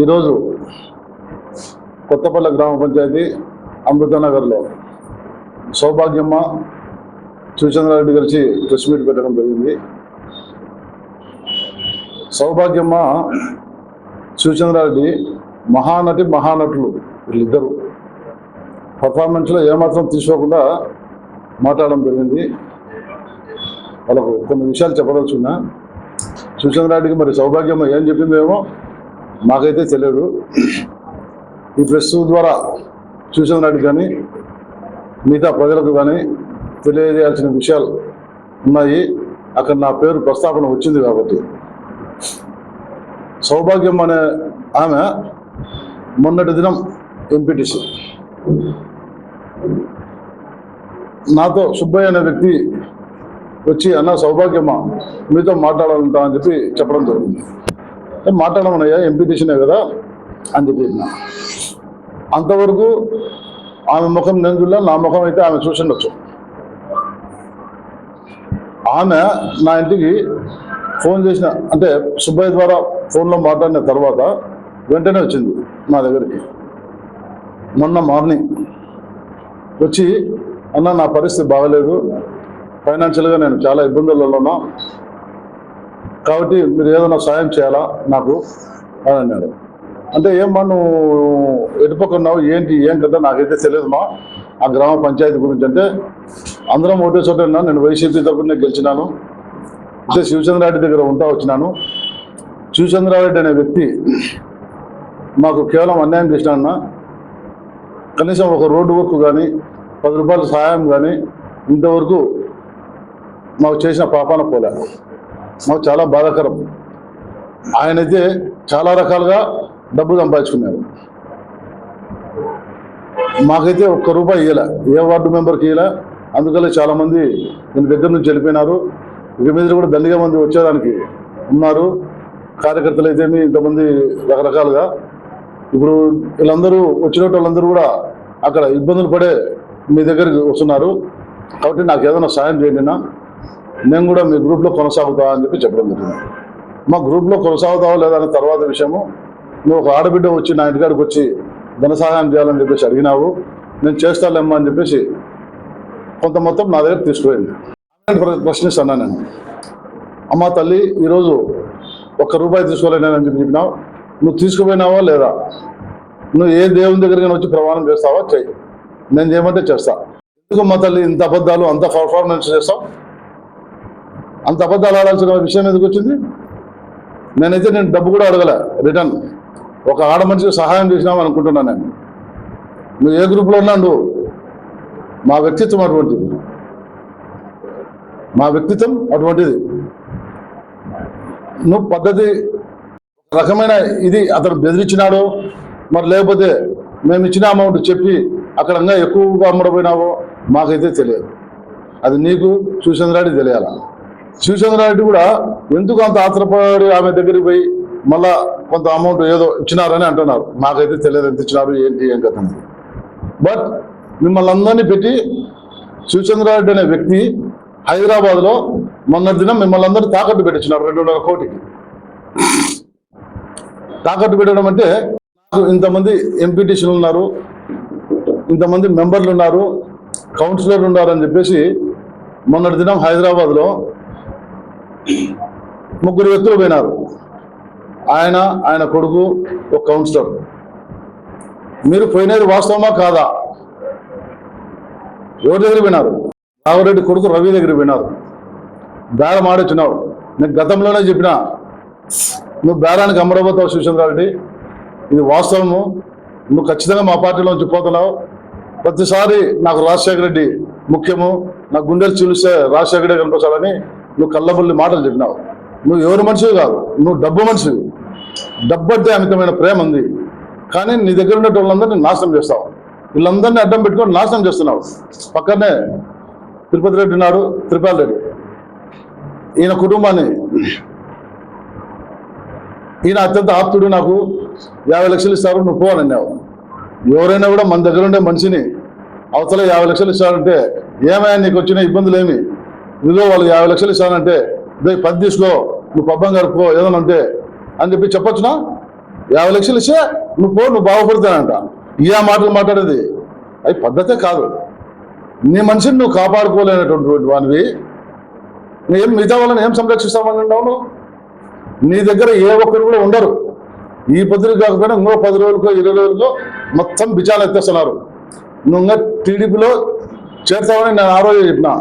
ఈరోజు కొత్తపల్లి గ్రామ పంచాయతీ అమృతనగర్లో సౌభాగ్యమ్మ శివచంద్రారెడ్డి కలిసి ప్రెస్ మీట్ పెట్టడం జరిగింది. సౌభాగ్యమ్మ శివచంద్రారెడ్డి మహానటి మహానటులు వీళ్ళిద్దరు పర్ఫార్మెన్స్లో ఏమాత్రం తీసుకోకుండా మాట్లాడడం జరిగింది. వాళ్ళకు కొన్ని విషయాలు చెప్పదలుచున్నా శివచంద్రారెడ్డికి మరి సౌభాగ్యమ్మ ఏం చెప్పిందేమో మాకైతే తెలియదు. ఈ ప్రెస్ ద్వారా శివచంద్రారెడ్డి కానీ మిగతా ప్రజలకు కానీ తెలియజేయాల్సిన విషయాలు ఉన్నాయి. అక్కడ నా పేరు ప్రస్తావన వచ్చింది కాబట్టి. సౌభాగ్యం అనే ఆమె మొన్నటి దినం ఎంపీటీసీ. నాతో సుబ్బయ్య అనే వ్యక్తి వచ్చి అన్న సౌభాగ్యమ్మ మీతో మాట్లాడాలంటా అని చెప్పి చెప్పడం జరిగింది. "ఏ, ఎంపీ ఎంపీటీసీనే కదా? అని చెప్పి అంతవరకు ఆమె ముఖం నేను నా ముఖం అయితే ఆమె చూసిండొచ్చు ఆమె నా ఇంటికి ఫోన్ చేసిన అంటే సుబ్బయ్య ద్వారా ఫోన్లో మాట్లాడిన తర్వాత వెంటనే వచ్చింది నా దగ్గరికి. మొన్న మార్నింగ్ వచ్చి అన్న నా పరిస్థితి బాగలేదు. ఫైనాన్షియల్గా నేను చాలా ఇబ్బందులలో ఉన్నా. కాబట్టి మీరు ఏదైనా సాయం చేయాలా నాకు? అని అన్నాడు. అంటే ఏమ్మా నువ్వు ఎటుపక్కన్నావు? ఏంటి? ఏం కదా నాకైతే తెలియదుమా ఆ గ్రామ పంచాయతీ గురించి అంటే అందరం ఒకటే చోట ఉన్నాను నేను వైసీపీ తరఫున గెలిచినాను. అంటే శివచంద్రారెడ్డి దగ్గర ఉంటా వచ్చినాను. శివచంద్రారెడ్డి అనే వ్యక్తి మాకు కేవలం అన్యాయం చేసినా కనీసం ఒక రోడ్డు వర్క్ కానీ పది రూపాయల సహాయం కానీ ఇంతవరకు మాకు చేసిన పాపాన పోలే. మాకు చాలా బాధాకరం. ఆయనైతే చాలా రకాలుగా డబ్బు సంపాదించుకున్నారు. మాకైతే ఒక్క రూపాయి ఇవ్వలే ఏ వార్డు మెంబర్కి ఇవ్వలే అందుకనే చాలామంది దీని దగ్గర నుంచి వెళ్ళిపోయినారు. ఇక మీద కూడా దండిగా మంది వచ్చేదానికి ఉన్నారు. కార్యకర్తలు అయితేమి ఇంతమంది రకరకాలుగా. ఇప్పుడు వీళ్ళందరూ వచ్చిన వాళ్ళందరూ కూడా అక్కడ ఇబ్బందులు పడే మీ దగ్గరికి వస్తున్నారు. కాబట్టి నాకు ఏదైనా సాయం చేయండి నా. మేము కూడా మీ గ్రూప్లో కొనసాగుతావా అని చెప్పి చెప్పడం జరిగింది. మా గ్రూప్లో కొనసాగుతావా లేదా అనే తర్వాత విషయము నువ్వు ఒక ఆడబిడ్డ వచ్చి నా ఇంటికాడికి వచ్చి ధన సహాయం చేయాలని చెప్పేసి అడిగినావు. నేను చేస్తాలేమ్మా అని చెప్పేసి కొంత మొత్తం నా దగ్గర తీసుకుపోయింది. ప్రశ్నిస్తాను నేను. అమ్మ తల్లి ఈరోజు ఒక్క రూపాయి తీసుకోలేనని చెప్పి చెప్పినావు. నువ్వు తీసుకుపోయినావా లేదా? నువ్వు ఏ దేవుని దగ్గరికి వచ్చి ప్రమాణం చేస్తావా? చెయ్యి. నేను చేయమంటే చేస్తా. ఎందుకు మా తల్లి ఇంత అబద్ధాలు అంత పర్ఫార్మెన్స్ చేస్తావు? అంత అబద్ధాలు ఆడాల్సిన విషయం ఎందుకు వచ్చింది? నేనైతే నేను డబ్బు కూడా అడగలే రిటర్న్. ఒక ఆడ మనిషికి సహాయం చేసినాం అనుకుంటున్నాను నేను. నువ్వు ఏ గ్రూప్లో ఉన్నా నువ్వు మా వ్యక్తిత్వం అటువంటిది. మా వ్యక్తిత్వం అటువంటిది. నువ్వు పద్ధతి రకమైన ఇది అతను బెదిరించినాడు మరి లేకపోతే మేము ఇచ్చిన అమౌంట్ చెప్పి అక్కడ ఇంకా ఎక్కువగా అమ్మడపోయినావో మాకైతే తెలియదు. అది నీకు శివచంద్రారెడ్డి తెలియాలా? శివచంద్రారెడ్డి కూడా ఎందుకు అంత ఆత్రపడి ఆమె దగ్గరికి పోయి మళ్ళా కొంత అమౌంట్ ఏదో ఇచ్చినారని అంటున్నారు. మాకైతే తెలియదు ఎంత ఇచ్చినారు ఏంటి ఏం కథ బట్ మిమ్మల్ని అందరినీ పెట్టి శివచంద్రారెడ్డి అనే వ్యక్తి హైదరాబాద్లో మొన్న దినం మిమ్మల్ని అందరూ తాకట్టు పెట్టించినారు రెండున్నర కోటికి. తాకట్టు పెట్టడం అంటే ఇంతమంది ఎంపీటీసీలు ఉన్నారు ఇంతమంది మెంబర్లు ఉన్నారు కౌన్సిలర్లు ఉన్నారు అని చెప్పేసి మొన్నటి దినం హైదరాబాద్లో ముగ్గురు వ్యక్తులు పోయినారు. ఆయన ఆయన కొడుకు ఒక కౌన్సిలర్ మీరు పోయినది వాస్తవమా కాదా? ఎవరి దగ్గర పోయినారు? రావరెడ్డి కొడుకు రవి దగ్గర పోయినారు. బేరం ఆడొచ్చినావు నేను గతంలోనే చెప్పిన నువ్వు బేరానికి అమరబోతావు కాబట్టి ఇది వాస్తవము. నువ్వు ఖచ్చితంగా మా పార్టీలోంచి పోతున్నావు. ప్రతిసారి నాకు రాజశేఖర రెడ్డి ముఖ్యము. నా గుండెలు చూస్తే రాజశేఖర రెడ్డి కనిపించాలని నువ్వు కళ్ళబుల్లి మాటలు చెప్పినావు. నువ్వు ఎవరు మనిషివి కాదు నువ్వు డబ్బు మనిషివి. డబ్బంటే అమితమైన ప్రేమ ఉంది. కానీ నీ దగ్గర ఉన్న వాళ్ళందరినీ నాశనం చేస్తావు. వీళ్ళందరినీ అడ్డం పెట్టుకొని నాశనం చేస్తున్నావు. పక్కనే తిరుపతి రెడ్డి ఉన్నాడు త్రిపాల్ రెడ్డి. ఈయన కుటుంబాన్ని ఈయన అత్యంత ఆప్తుడు నాకు. యాభై లక్షలు ఇస్తారు నువ్వు పోవాలన్నావు. అని అన్నావు ఎవరైనా కూడా మన దగ్గర ఉండే మనిషిని అవతల యాభై లక్షలు ఇస్తారంటే ఏమైనా నీకు వచ్చిన ఇబ్బందులు ఏమి ఇదిగో వాళ్ళు యాభై లక్షలు ఇస్తానంటే దే పది తీసుకో నువ్వు పబ్బం గడుపుకో ఏదైనా ఉంటే అని చెప్పి చెప్పొచ్చునా? యాభై లక్షలు ఇస్తే నువ్వు పో నువ్వు బాగుపడతానంట. ఇయా మాటలు మాట్లాడేది. అవి పద్ధతే కాదు. నీ మనిషిని నువ్వు కాపాడుకోలేనటువంటి వానివి. ఏం మిగతా వాళ్ళని ఏం సంరక్షిస్తామని ఉన్నావు నీ దగ్గర ఏ ఒక్కరు కూడా ఉండరు. ఈ పద్ధతి కాకపోయినా ఇంకో పది రోజులకో ఇరవై రోజులకో మొత్తం బిచాలు ఎత్తేస్తున్నారు నువ్వు టీడీపీలో చేరుతావని నేను ఆ రోజు చెప్పినా.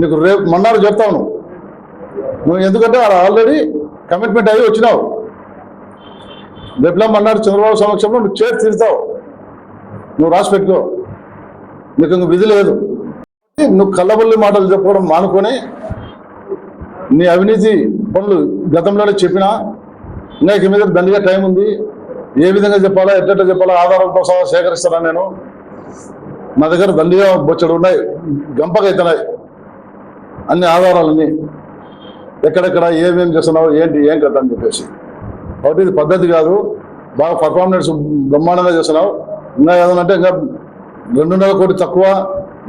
నీకు రేపు మొన్నారు చెప్తావు నువ్వు. నువ్వు ఎందుకంటే ఆల్రెడీ కమిట్మెంట్ అయ్యి వచ్చినావు. రేపులా మన్నారు చంద్రబాబు సమక్షంలో నువ్వు చేతి తీరుతావు. నువ్వు రాసి పెట్టుకో. నీకు ఇంక విధి లేదు. నువ్వు కళ్ళబల్లి మాటలు చెప్పుకోవడం మానుకొని నీ అవినీతి పనులు గతంలోనే చెప్పినా నాకు ఇక మీద దండిగా టైం ఉంది. ఏ విధంగా చెప్పాలా ఎట్లా చెప్పాలా ఆధారాలతో సహా సేకరిస్తాను నేను? నా దగ్గర దండిగా బొచ్చడు ఉన్నాయి గంపకైతున్నాయి. అన్ని ఆధారాలన్నీ ఎక్కడెక్కడ ఏమేం చేస్తున్నావు ఏంటి ఏం కథ అని చెప్పేసి. కాబట్టి ఇది పద్ధతి కాదు. బాగా పర్ఫార్మెన్స్ బ్రహ్మాండంగా చేస్తున్నావు. ఇంకా ఏదనంటే ఇంకా రెండున్నర కోటి తక్కువ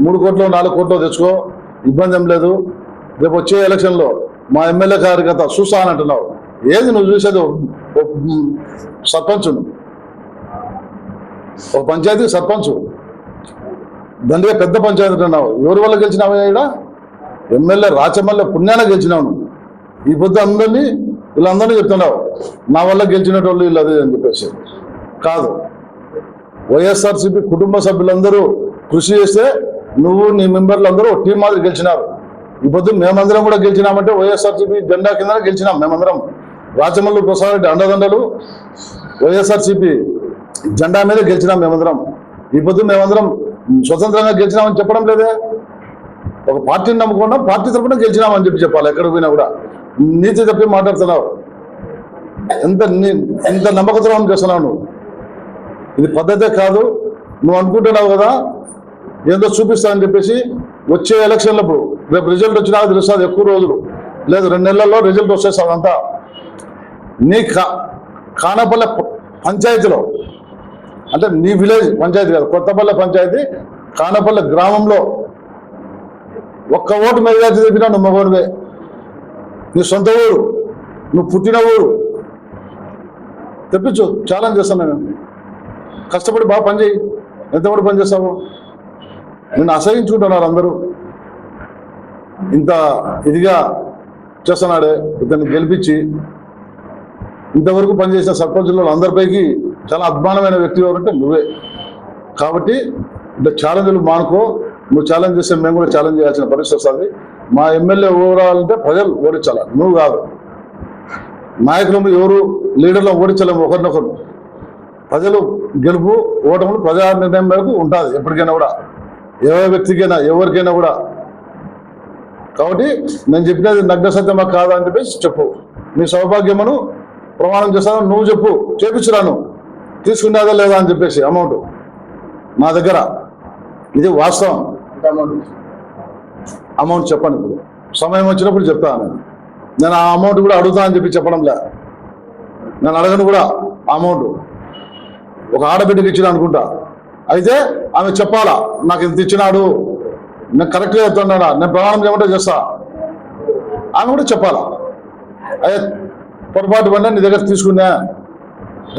మూడు కోట్లు నాలుగు కోట్లు తెచ్చుకో. ఇబ్బంది ఏం లేదు. రేపు వచ్చే ఎలక్షన్లో మా ఎమ్మెల్యే కార్యకర్త చూసా అని అంటున్నావు. ఏది నువ్వు చూసేది? ఒక సర్పంచ్ ఒక పంచాయతీ సర్పంచ్. దండిగా పెద్ద పంచాయతీ అంటున్నావు. ఎవరి వల్ల గెలిచినావు ఇక్కడ ఎమ్మెల్యే రాచమల్ల పుణ్యాన గెలిచినావు నువ్వు. ఈ పొద్దు అందరినీ వీళ్ళందరినీ చెప్తున్నావు నా వల్ల గెలిచినటువంటి వీళ్ళు అదే అని చెప్పేసి. కాదు. వైఎస్ఆర్సీపీ కుటుంబ సభ్యులందరూ కృషి చేస్తే నువ్వు నీ మెంబర్లు అందరూ టీం మాదిరి గెలిచినారు. ఈ పొద్దు మేమందరం కూడా గెలిచినామంటే వైఎస్ఆర్సీపీ జెండా కింద గెలిచినాం మేమందరం. రాచమల్లు ప్రసాద్ రెడ్డి అండదండలు వైఎస్ఆర్సీపీ జెండా మీద గెలిచినాం మేమందరం. ఈ పొద్దు మేమందరం స్వతంత్రంగా గెలిచినామని చెప్పడం లేదే? ఒక పార్టీని నమ్ముకున్నాం పార్టీ తరఫున గెలిచినామని చెప్పి చెప్పాలి ఎక్కడికి పోయినా కూడా. నీతి తప్పి మాట్లాడుతున్నావు. ఎంత నీ- ఎంత నమ్మకద్రోహం చేస్తున్నావు నువ్వు? ఇది పద్ధతే కాదు. నువ్వు అనుకుంటున్నావు కదా ఏందో చూపిస్తానని చెప్పేసి వచ్చే ఎలక్షన్లప్పుడు రేపు రిజల్ట్ వచ్చినా తెలుస్తుంది ఎక్కువ రోజులు. లేదు రెండు నెలల్లో రిజల్ట్ వచ్చేస్తుంది అంతా. నీ కా కానపల్లె పంచాయతీలో అంటే నీ విలేజ్ పంచాయతీ కాదు కొత్తపల్లె పంచాయతీ కానపల్లె గ్రామంలో ఒక్క ఓటు మెజార్టీ తెప్పినా నువ్వు మగోనివే నీ సొంత ఊరు నువ్వు పుట్టిన ఊరు. తెప్పించు ఛాలెంజ్ చేస్తాను నేను కష్టపడి బాగా పనిచేయి ఎంతవరకు పని చేస్తావు? నిన్ను అసహించుకుంటున్నారు అందరూ. ఇంత ఇదిగా చేస్తున్నాడే ఇతన్ని గెలిపించి. ఇంతవరకు పనిచేసిన సర్పంచులు అందరిపైకి చాలా అభిమానమైన వ్యక్తి ఎవరంటే నువ్వే. కాబట్టి ఇంత ఛాలెంజ్లు మానుకో. నువ్వు ఛాలెంజ్ చేస్తే మేము కూడా ఛాలెంజ్ చేయాల్సిన పరిస్థితి వస్తుంది. మా ఎమ్మెల్యే ఓడాలంటే ప్రజలు ఓడించాలి. నువ్వు కాదు. నాయకులు ఎవరు లీడర్లు ఓడించలేము ఒకరినొకరు. ప్రజలు గెలుపు ఓటములు ప్రజా నిర్ణయం మేరకు ఉంటుంది ఎప్పటికైనా కూడా. ఏ వ్యక్తికైనా ఎవరికైనా కూడా. కాబట్టి నేను చెప్పినది నగ్న సత్యమా కాదా అని చెప్పేసి చెప్పు. నీ సౌభాగ్యమును ప్రమాణం చేస్తాను నువ్వు చెప్పు. చేపించురాను. తీసుకునేదా లేదా అని చెప్పేసి అమౌంట్ నా దగ్గర ఇది వాస్తవం. అమౌంట్ చెప్పండి ఇప్పుడు. సమయం వచ్చినప్పుడు చెప్తాను నేను. ఆ అమౌంట్ కూడా అడుగుతా అని చెప్పి చెప్పడంలే. నేను అడగను కూడా ఆ అమౌంట్ ఒక ఆడబిడ్డకి ఇచ్చిన అనుకుంటా. అయితే ఆమె చెప్పాలా నాకు ఇంత ఇచ్చినాడు. నేను కరెక్ట్గా చెప్తున్నాడా నేను ప్రమాణం చేయమంటే చేస్తా. ఆమె కూడా చెప్పాలా అయ్యే పొరపాటు పడినా నీ దగ్గర తీసుకున్నా.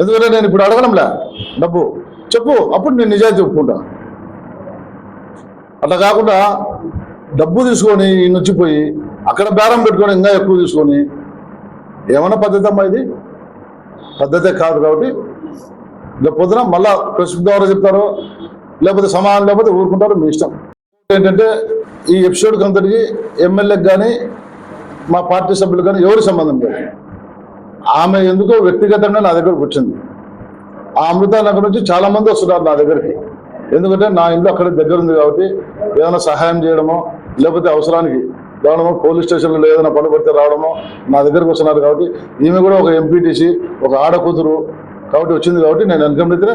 ఎందుకంటే నేను ఇప్పుడు అడగడంలే డబ్బు. చెప్పు అప్పుడు నేను నిజాయితీ చెప్పుకుంటా. అట్లా కాకుండా డబ్బు తీసుకొని ఈ వచ్చిపోయి అక్కడ బేరం పెట్టుకొని ఇంకా ఎక్కువ తీసుకొని ఏమైనా పద్ధతి అమ్మా ఇది? పద్ధతే కాదు కాబట్టి రేపు పొద్దున మళ్ళా ప్రెస్ ద్వారా చెప్తారు లేకపోతే సమానం లేకపోతే ఊరుకుంటారు మీ ఇష్టం. ఏంటంటే ఈ ఎపిసోడ్కి అంతటికి ఎమ్మెల్యేకి కానీ మా పార్టీ సభ్యులు కానీ ఎవరి సంబంధం లేదు. ఆమె ఎందుకో వ్యక్తిగతంగా నా దగ్గరకు వచ్చింది. ఆ అమృత నగర్ నుంచి చాలామంది వస్తున్నారు నా దగ్గరికి. ఎందుకంటే నా ఇల్లు అక్కడ దగ్గర ఉంది కాబట్టి ఏదైనా సహాయం చేయడమో లేకపోతే అవసరానికి రావడమో పోలీస్ స్టేషన్లో ఏదైనా పని పడితే రావడమో నా దగ్గరకు వస్తున్నారు కాబట్టి ఈమె కూడా ఒక ఎంపీటీసీ ఒక ఆడ కూతురు కాబట్టి వచ్చింది కాబట్టి నేను వెనకబడితే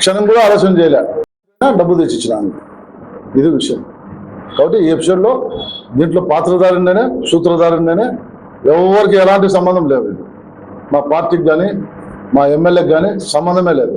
క్షణం కూడా ఆలోచన చేయలే. డబ్బు తెచ్చి ఇచ్చినాను ఇది విషయం. కాబట్టి ఈ ఎపిసోడ్లో దీంట్లో పాత్రధారినేనే సూత్రధారినేనే ఎవరికి ఎలాంటి సంబంధం లేదు మా పార్టీకి కానీ మా ఎమ్మెల్యేకి కానీ సంబంధమే లేదు.